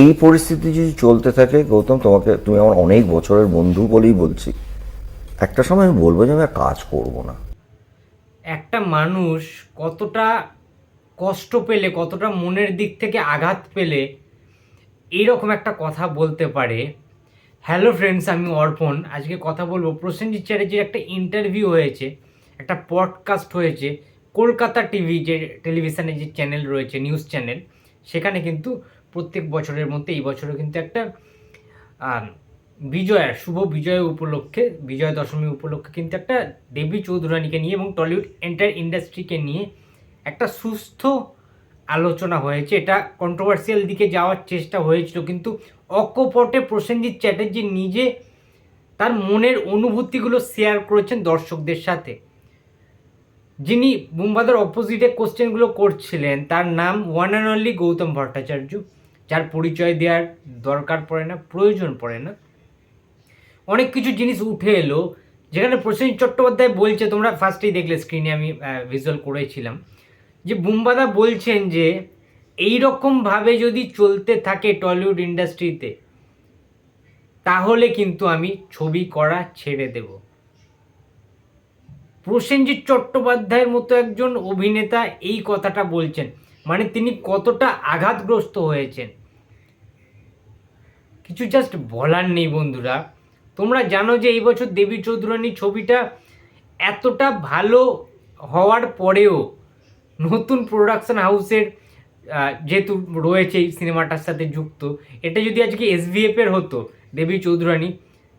এই পরিস্থিতি যদি চলতে থাকে, গৌতম, তোমাকে, তুমি আমার অনেক বছরের বন্ধু বলেই বলছি। একটা সময় আমি বলব যে আমি কাজ করব না। একটা মানুষ কতটা কষ্ট পেলে, কতটা মনের দিক থেকে আঘাত পেলে এইরকম একটা কথা বলতে পারে। হ্যালো ফ্রেন্ডস আমি অর্পণ। আজকে কথা বলব প্রসেনজিৎ চ্যাটার্জির একটা ইন্টারভিউ হয়েছে, একটা পডকাস্ট হয়েছে, কলকাতা টিভি যে টেলিভিশনে যে চ্যানেল রয়েছে নিউজ চ্যানেল সেখানে কিন্তু প্রত্যেক বছরের মধ্যে এই বছরও কিন্তু একটা বিজয়া, শুভ বিজয় উপলক্ষে, বিজয়া দশমী উপলক্ষে কিন্তু একটা দেবী চৌধুরানীকে নিয়ে এবং টলিউড এন্টার ইন্ডাস্ট্রিকে নিয়ে একটা সুস্থ আলোচনা হয়েছে। এটা কন্ট্রোভার্সিয়াল দিকে যাওয়ার চেষ্টা হয়েছিল, কিন্তু অকপটে প্রসেনজিৎ চ্যাটার্জি নিজে তার মনের অনুভূতিগুলো শেয়ার করেছেন দর্শকদের সাথে। যিনি বুম্বাদার অপোজিটে কোশ্চেনগুলো করছিলেন, তার নাম one and only Gautam Bhattacharya. যার পরিচয় দেওয়ার দরকার পড়ে না, প্রয়োজন পড়ে না। অনেক কিছু জিনিস উঠে এলো, যেখানে প্রসেনজিৎ চট্টোপাধ্যায় বলছে, তোমরা ফার্স্টেই দেখলে স্ক্রিনে আমি ভিজুয়াল করেছিলাম, যে বুম্বাদা বলছেন যে এই রকমভাবে যদি চলতে থাকে টলিউড ইন্ডাস্ট্রিতে, তাহলে কিন্তু আমি ছবি করা ছেড়ে দেব। প্রসেনজিৎ চট্টোপাধ্যায়ের মতো একজন অভিনেতা এই কথাটা বলছেন। মানে তিনি কতটা আঘাতগ্রস্ত হয়েছেন। কিছু জাস্ট বলার নেই বন্ধুরা। তোমরা জানো যে এই বছর দেবী চৌধুরানী ছবিটা এতটা ভালো হওয়ার পরেও নতুন প্রোডাকশন হাউসের যেহেতু রয়েছে এই সিনেমাটার সাথে যুক্ত, এটা যদি আজকে এসভিএফ এর হতো, দেবী চৌধুরানী,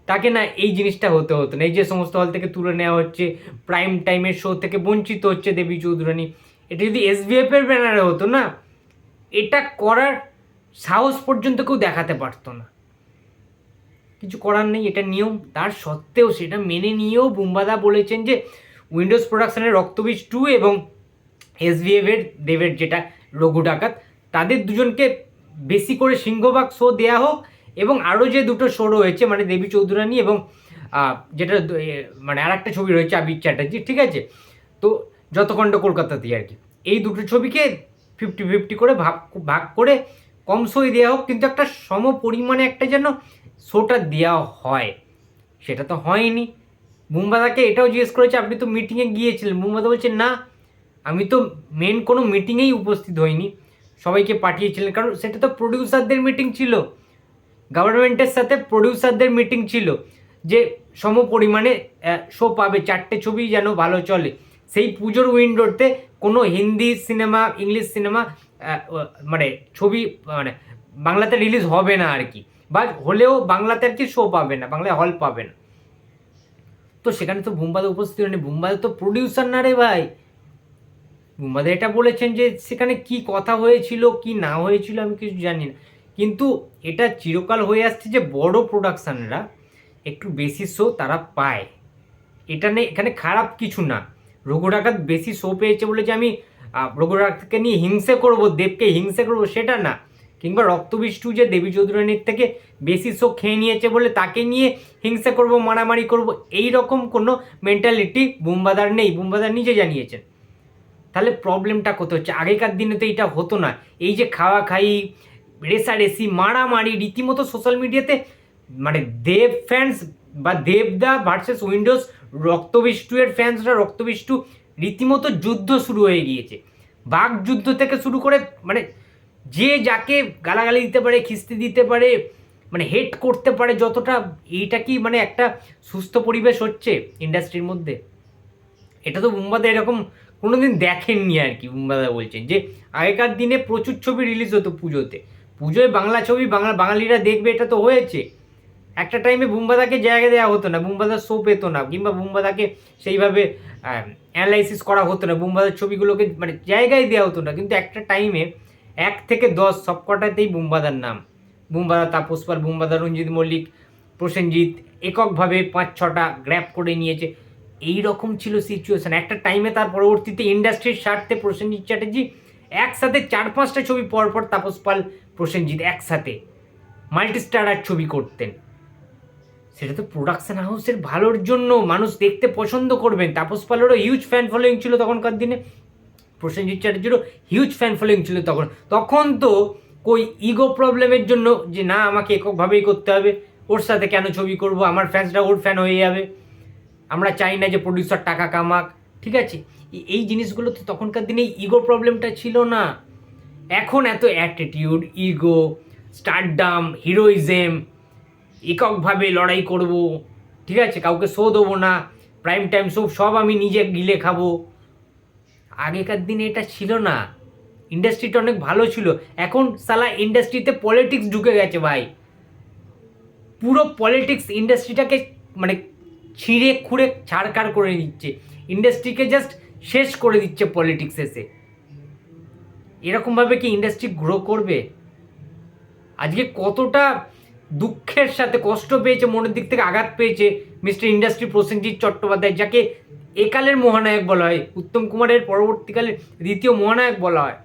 তাকে না এই জিনিসটা হতে হতো না। এই যে সমস্ত হল থেকে তুলে নেওয়া হচ্ছে প্রাইম টাইমের শো থেকে বঞ্চিত হচ্ছে দেবী চৌধুরানী। এটা যদি এসভিএফ এর ব্যানারে হতো না, এটা করার সাহস পর্যন্ত কেউ দেখাতে পারতো না। কিছু করার নেই, এটা নিয়ম। তার সত্ত্বেও সেটা মেনে নিয়েও বুম্বাদা বলেছেন যে উইন্ডোজ প্রোডাকশনের রক্তবীজ টু এবং এসভিএফ এর দেবের যেটা রঘু ডাকাত, তাদের দুজনকে বেশি করে সিংহভাগ শো দেয়া হোক এবং আরও যে দুটো শো রয়েছে মানে দেবী চৌধুরানী এবং যেটা মানে আর একটা ছবি রয়েছে আবির চ্যাটার্জি, ঠিক আছে? তো যতখণ্ড কলকাতাতেই আর কি। এই দুটো ছবিকে ফিফটি ফিফটি করে ভাগ ভাগ করে কম শোই দেওয়া হোক, কিন্তু একটা সম পরিমাণে একটা যেন শোটা দেওয়া হয়। সেটা তো হয়নি। মুম্বাদাকে এটাও জিজ্ঞেস করেছে, আপনি তো মিটিংয়ে গিয়েছিলেন। মুম্বাদা বলছে, না, আমি তো মেন কোনো মিটিংয়েই উপস্থিত হইনি। সবাইকে পাঠিয়েছিলেন। কারণ সেটা তো প্রডিউসারদের মিটিং ছিল। গভর্নমেন্টের সাথে প্রডিউসারদের মিটিং ছিল যে সম পরিমাণে শো পাবে, চারটে ছবি যেন ভালো চলে। সেই পুজোর উইন্ডোতে কোনো হিন্দি সিনেমা, ইংলিশ সিনেমা মানে ছবি মানে বাংলাতে রিলিজ হবে না আর কি। বা হলেও বাংলাতে আর কি শো পাবে না, বাংলায় হল পাবে না। তো সেখানে তো বুম্বাদা উপস্থিত হয়নি। বুম্বাদা তো প্রডিউসার না রে ভাই। বুম্বাদে এটা বলেছেন যে সেখানে কি কথা হয়েছিল, কি না হয়েছিল আমি কিছু জানি না। কিন্তু এটা চিরকাল হয়ে আসছে যে বড় প্রোডাকশানরা একটু বেশি শো তারা পায়। এটা নেই এখানে খারাপ কিছু না। রঘু ডাকাত বেশি শো পেয়েছে বলে যে আমি রঘু ডাকাতকে নিয়ে হিংসে করব, দেবকে হিংসে করব, সেটা না। কিংবা রক্তবিষ্টু যে দেবী চৌধুরানীর থেকে বেশি শো খেয়ে নিয়েছে বলে তাকে নিয়ে হিংসা করব, মারামারি করব, এই রকম কোনো মেন্টালিটি বুম্বাদার নেই। বুম্বাদার নিজে জানিয়েছেন। তাহলে প্রবলেমটা কত হচ্ছে? আগেকার দিনে তো এটা হতো না। এই যে খাওয়া খাই রেসারেসি মারামারি, রীতিমতো সোশ্যাল মিডিয়াতে মানে দেব ফ্যান্স বা দেবদা ভার্সেস উইন্ডোজ রক্তবিষ্টু এর ফ্যান্সরা রক্তবিষ্টু রীতিমতো যুদ্ধ শুরু হয়ে গিয়েছে। বাঘ যুদ্ধ থেকে শুরু করে মানে যে যাকে গালাগালি দিতে পারে, খিস্তি দিতে পারে মানে হেট করতে পারে, যতটা এইটা কি মানে একটা সুস্থ পরিবেশ হচ্ছে ইন্ডাস্ট্রির মধ্যে? এটা তো বুম্বাদা এরকম কোনোদিন দেখেননি আর কি, বুম্বাদা বলছেন যে আগেকার দিনে প্রচুর ছবি রিলিজ হতো পুজোতে। পুজোয় বাংলা ছবি বাংলা বাঙালিরা দেখবে, এটা তো হয়েছে। একটা টাইমে বুম্বাদাকে জায়গা দেওয়া হতো না, বুম্বাদার শো পেতো না, কিংবা বুম্বাদাকে সেইভাবে অ্যানালাইসিস করা হতো না, বুম্বাদার ছবিগুলোকে মানে জায়গায় দেওয়া হতো না, কিন্তু একটা টাইমে এক থেকে দশ সবকটাতেই বুম্বাদার নাম। বুম্বাদা তাপস পাল, বুম্বাদা রঞ্জিত মল্লিক, প্রসেনজিৎ এককভাবে পাঁচ ছটা গ্র্যাপ করে নিয়েছে। এই রকম ছিল সিচুয়েশন একটা টাইমে তার পরবর্তীতে ইন্ডাস্ট্রির স্বার্থে প্রসেনজিৎ চ্যাটার্জি একসাথে চার পাঁচটা ছবি পরপর পর তাপস পাল, প্রসেনজিৎ একসাথে মাল্টিস্টারার ছবি করতেন। সেটা তো প্রোডাকশন হাউসের ভালোর জন্য মানুষ দেখতে পছন্দ করবেন। তাপস পালেরও হিউজ ফ্যান ফলোয়িং ছিল তখনকার দিনে। প্রসেনজিৎ চ্যাটার্জিরও হিউজ ফ্যান ফলোয়িং ছিল তখন। তখন তো কই ইগো প্রবলেমের জন্য যে না, আমাকে এককভাবেই করতে হবে। ওর সাথে কেন ছবি করব? আমার ফ্যান্সরা ওর ফ্যান হয়ে যাবে। আমরা চাই না যে প্রডিউসার টাকা কামাক, ঠিক আছে? এই জিনিসগুলো তো তখনকার দিনে ইগো প্রবলেমটা ছিল না। এখন এত অ্যাটিটিউড ইগো স্টারডাম হিরোইজম এককভাবে লড়াই করব, ঠিক আছে? কাউকে শো দেবো না প্রাইম টাইম শো সব আমি নিজে গিলে খাব। আগেকার দিনে এটা ছিল না। ইন্ডাস্ট্রিটা অনেক ভালো ছিল। এখন সালা ইন্ডাস্ট্রিতে পলিটিক্স ঢুকে গেছে ভাই। পুরো পলিটিক্স ইন্ডাস্ট্রিটাকে মানে ছিঁড়ে খুঁড়ে ছাড়কার করে দিচ্ছে ইন্ডাস্ট্রিকে জাস্ট শেষ করে দিচ্ছে পলিটিক্স এসে। এরকমভাবে কি ইন্ডাস্ট্রি গ্রো করবে? আজকে কতটা দুঃখের সাথে কষ্ট পেয়েছে, মনের দিক থেকে আঘাত পেয়েছে মিস্টার ইন্ডাস্ট্রি প্রসেনজিৎ চট্টোপাধ্যায়, যাকে একালের মহানায়ক বলা হয়, উত্তম কুমারের পরবর্তীকালে দ্বিতীয় মহানায়ক বলা হয়।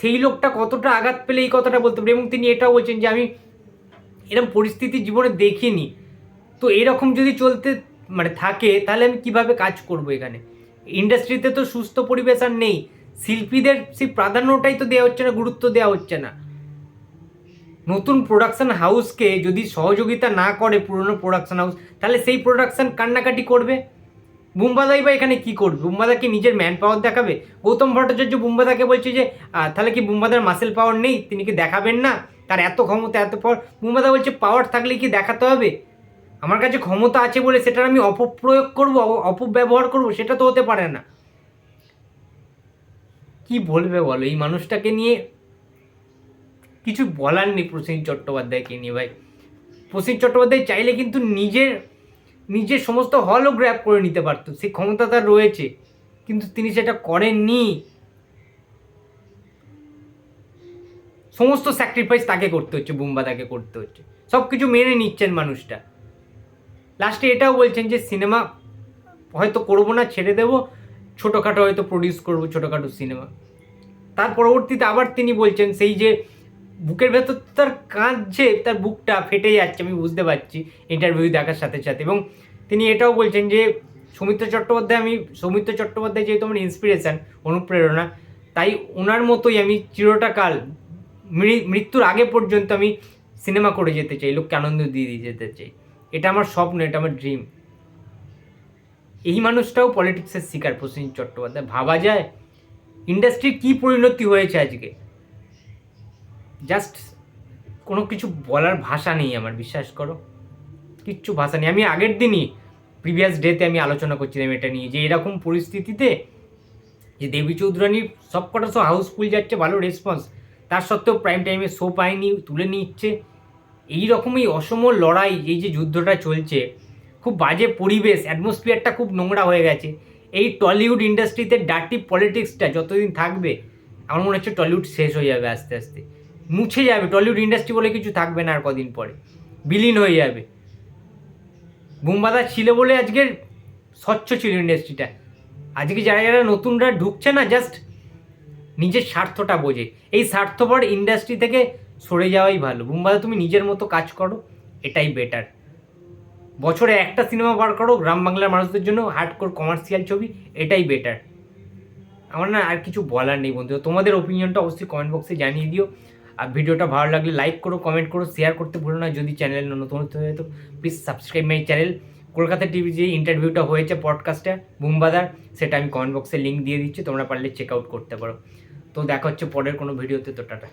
সেই লোকটা কতটা আঘাত পেলে এই কথাটা বলতে পারে? এবং তিনি এটাও বলছেন যে আমি এরকম পরিস্থিতি জীবনে দেখিনি। তো এরকম যদি চলতে মানে থাকে, তাহলে আমি কীভাবে কাজ করব এখানে? ইন্ডাস্ট্রিতে তো সুস্থ পরিবেশ আর নেই। শিল্পীদের সেই প্রাধান্যটাই তো দেওয়া হচ্ছে না, গুরুত্ব দেওয়া হচ্ছে না। নতুন প্রোডাকশন হাউসকে যদি সহযোগিতা না করে পুরনো প্রোডাকশন হাউস তাহলে সেই প্রোডাকশন কান্নাকাটি করবে? বুম্বাদাই বা এখানে কি করবে? বুম্বাদা কি নিজের ম্যান পাওয়ার দেখাবে? গৌতম ভট্টাচার্য বুম্বাদাকে বলছে যে তাহলে কি বুম্বাদার মাসেল পাওয়ার নেই? তিনি কি দেখাবেন না? তার এত ক্ষমতা, এত পাওয়ার বুম্বাদা বলছে পাওয়ার থাকলে কি দেখাতে হবে? আমার কাছে ক্ষমতা আছে বলে সেটার আমি অপপ্রয়োগ করব অপব্যবহার করব, সেটা তো হতে পারে না। কি বলবে বলো? এই মানুষটাকে নিয়ে কিছু বলার নেই প্রসেন চট্টোপাধ্যায়কে নিয়ে ভাই। প্রসেন চট্টোপাধ্যায় চাইলে কিন্তু নিজের নিজের সমস্ত হলও গ্র্যাপ করে নিতে পারতো। সেই ক্ষমতা তার রয়েছে, কিন্তু তিনি সেটা করেননি। সমস্ত স্যাক্রিফাইস তাকে করতে হচ্ছে, বুম্বা তাকে করতে হচ্ছে। সব কিছু মেনে নিচ্ছেন মানুষটা। লাস্টে এটাও বলছেন যে সিনেমা হয়তো করব না, ছেড়ে দেবো, ছোটোখাটো হয়তো প্রডিউস করব, ছোটোখাটো সিনেমা তার পরবর্তীতে আবার তিনি বলছেন, সেই যে বুকের ভেতর তার কাঁদছে তার বুকটা ফেটে যাচ্ছে, আমি বুঝতে পারছি ইন্টারভিউ দেখার সাথে সাথে। এবং তিনি এটাও বলছেন যে, সৌমিত্র চট্টোপাধ্যায়, আমি সৌমিত্র চট্টোপাধ্যায় যেহেতু আমার ইন্সপিরেশান অনুপ্রেরণা, তাই ওনার মতোই আমি চিরটাকাল মৃত্যুর আগে পর্যন্ত আমি সিনেমা করে যেতে চাই, লোককে আনন্দ দিয়ে দিয়ে যেতে চাই। এটা আমার স্বপ্ন, এটা আমার ড্রিম এই মানুষটাও পলিটিক্সের শিকার, প্রসেনজিৎ চট্টোপাধ্যায়। ভাবা যায় ইন্ডাস্ট্রির কী পরিণতি হয়েছে আজকে? জাস্ট কোনো কিছু বলার ভাষা নেই আমার, বিশ্বাস করো। কিচ্ছু ভাষা নেই। আমি আগের দিনই প্রিভিয়াস ডেতে আমি আলোচনা করছিলাম এটা নিয়ে, যে এরকম পরিস্থিতিতে যে দেবী চৌধুরানীর সবকটা শো হাউসফুল যাচ্ছে, ভালো রেসপন্স তার সত্ত্বেও প্রাইম টাইমে শো পায়নি, তুলে নিচ্ছে। এই রকমই অসম লড়াই, এই যে যুদ্ধটা চলছে, খুব বাজে পরিবেশ অ্যাটমসফিয়ারটা খুব নোংরা হয়ে গেছে। এই টলিউড ইন্ডাস্ট্রিতে ডার্টি পলিটিক্সটা যতদিন থাকবে, আমার মনে হচ্ছে টলিউড শেষ হয়ে যাবে আস্তে আস্তে। মুছে যাবে টলিউড ইন্ডাস্ট্রি বলে কিছু থাকবে না আর কদিন পরে। বিলীন হয়ে যাবে। বুম্বাদা ছিল বলে আজকের স্বচ্ছ ছিল ইন্ডাস্ট্রিটা আজকে যারা যারা নতুনরা ঢুকছে না জাস্ট নিজের স্বার্থটা বোঝে। এই স্বার্থপর ইন্ডাস্ট্রি থেকে সরে যাওয়াই ভালো। বুম্বাদা, তুমি নিজের মতো কাজ করো, এটাই বেটার বছরে একটা সিনেমা বার করো, গ্রাম বাংলার মানুষদের জন্য হার্ডকোর কমার্শিয়াল ছবি, এটাই বেটার আমার না আর কিছু বলার নেই বন্ধু তোমাদের ওপিনিয়নটা অবশ্যই কমেন্ট বক্সে জানিয়ে দিও। আর ভিডিওটা ভালো লাগলে লাইক করো কমেন্ট করো শেয়ার করতে ভুলো না। যদি চ্যানেল নতুন হয় তো please subscribe my channel Kolkata TV যে ইন্টারভিউটা হয়েছে পডকাস্টে বুমবাদার, সেটা আমি কমেন্ট বক্সে লিঙ্ক দিয়ে দিচ্ছি, তোমরা পারলে চেক আউট করতে পারো। তো দেখা হচ্ছে পরের কোনো ভিডিওতে তো টাটা।